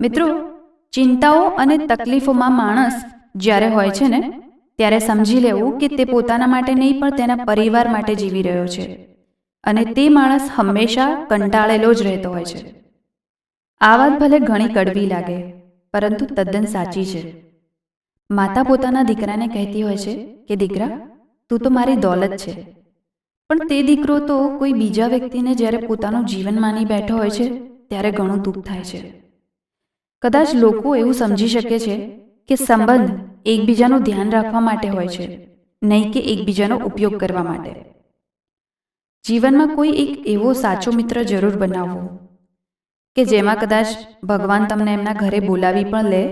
મિત્રો, ચિંતાઓ અને તકલીફોમાં માણસ જ્યારે હોય છે ને, ત્યારે સમજી લેવું કે તે પોતાના માટે નહીં, પણ તેના પરિવાર માટે જીવી રહ્યો છે. અને તે માણસ હંમેશા કંટાળેલો જ રહેતો હોય છે. આ વાત ભલે ઘણી કડવી લાગે, પરંતુ તદ્દન સાચી છે. માતા પોતાના દીકરાને કહેતી હોય છે કે, દીકરા, તું તો મારી દોલત છે. પણ તે દીકરો તો કોઈ બીજા વ્યક્તિને જ્યારે પોતાનું જીવન માની બેઠો હોય છે, ત્યારે ઘણું દુઃખ થાય છે. કદાચ લોકો એવું સમજી શકે છે કે સંબંધ એકબીજાનું ધ્યાન રાખવા માટે હોય છે નહીં કે એકબીજાનો ઉપયોગ કરવા માટે. જીવનમાં કોઈ એક એવો સાચો મિત્ર જરૂર બનાવવો કે જેમાં કદાચ ભગવાન તમને એમના ઘરે બોલાવી પણ લે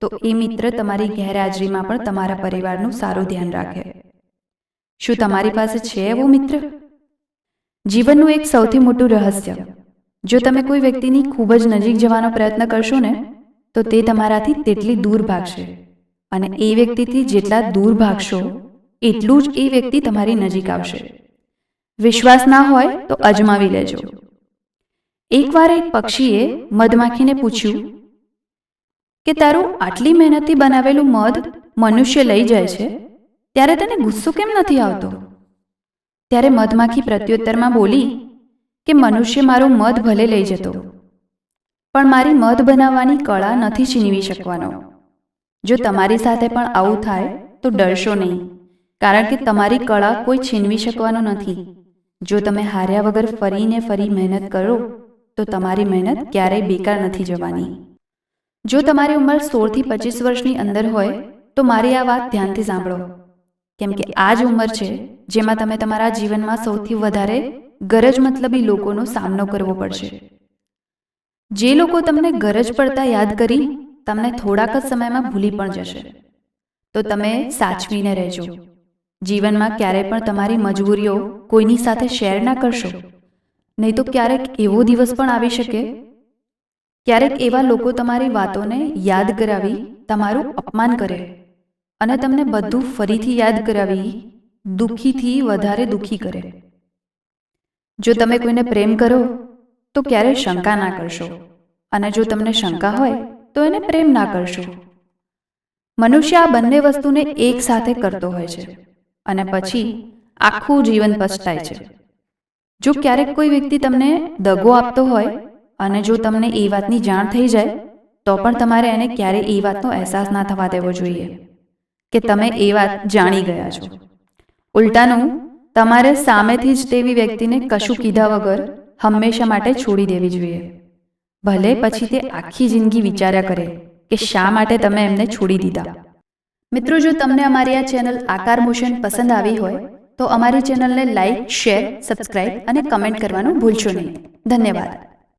તો એ મિત્ર તમારી ગેરહાજરીમાં પણ તમારા પરિવારનું સારું ધ્યાન રાખે. શું તમારી પાસે છે એવો મિત્ર? જીવનનું એક સૌથી મોટું રહસ્ય. જો તમે કોઈ વ્યક્તિની ખૂબ જ નજીક જવાનો પ્રયત્ન કરશો ને, તો તે તમારાથી તેટલી દૂર ભાગશે. અને એ વ્યક્તિથી જેટલા દૂર ભાગશો, એટલું જ એ વ્યક્તિ તમારી નજીક આવશે. વિશ્વાસ ના હોય તો અજમાવી લેજો. એકવાર એક પક્ષીએ મધમાખીને પૂછ્યું, કે તારું આટલી મહેનતથી બનાવેલું મધ મનુષ્ય લઈ જાય છે? ત્યારે તને ગુસ્સો કેમ નથી આવતો? ત્યારે મધમાખી પ્રત્યુત્તરમાં બોલી કે મનુષ્ય મારું મધ ભલે લઈ જતો. પણ મારી મધ બનાવવાની કળા નથી છીનવી શકવાનો. જો તમારી સાથે પણ આવું થાય તો ડરશો નહીં. કારણ કે તમારી કળા કોઈ છીનવી શકવાનો નથી. જો તમે હાર્યા વગર ફરીને ફરી મહેનત કરો તો તમારી મહેનત ક્યારેય બેકાર નથી જવાની. જો તમારી ઉંમર સોળથી પચીસ વર્ષની અંદર હોય તો મારી આ વાત ધ્યાનથી સાંભળો. કેમ કે આ જ ઉંમર છે જેમાં તમે તમારા જીવનમાં સૌથી વધારે ગરજ મતલબી લોકોનો સામનો કરવો પડશે. જે લોકો તમને ગરજ પડતા યાદ કરી, તમને થોડાક જ સમયમાં ભૂલી પણ જશે. તો તમે સાચવીને રહેજો. જીવનમાં ક્યારેય પણ તમારી મજબૂરીઓ કોઈની સાથે શેર ના કરશો. નહીં તો ક્યારેક એવો દિવસ પણ આવી શકે, ક્યારેક એવા લોકો તમારી વાતોને યાદ કરાવી તમારું અપમાન કરે અને તમને બધું ફરીથી યાદ કરાવી દુઃખીથી વધારે દુઃખી કરે. જો તમે કોઈને પ્રેમ કરો તો ક્યારેય શંકા ના કરશો. અને જો તમને શંકા હોય તો એને પ્રેમ ના કરશો. મનુષ્ય આ બંને વસ્તુને એક સાથે કરતો હોય છે. અને પછી આખું જીવન પછતાય છે. જો ક્યારેક કોઈ વ્યક્તિ તમને દગો આપતો હોય અને જો તમને એ વાતની જાણ થઈ જાય તો પણ તમારે એને ક્યારેય એ વાતનો અહેસાસ ના થવા દેવો જોઈએ કે તમે એ વાત જાણી ગયા છો. ઉલટાનું તમારે સામેથી જ તેવી વ્યક્તિને કશું કીધા વગર હંમેશા માટે છોડી દેવી જોઈએ. ભલે પછી તે આખી જિંદગી વિચાર્યા કરે કે શા માટે તમે એમને છોડી દીધા. મિત્રો, જો તમને અમારી આ ચેનલ આકાર મોશન પસંદ આવી હોય, તો અમારી ચેનલને લાઇક શેર, સબસ્ક્રાઇબ અને કમેન્ટ કરવાનું ભૂલશો નહીં. ધન્યવાદ.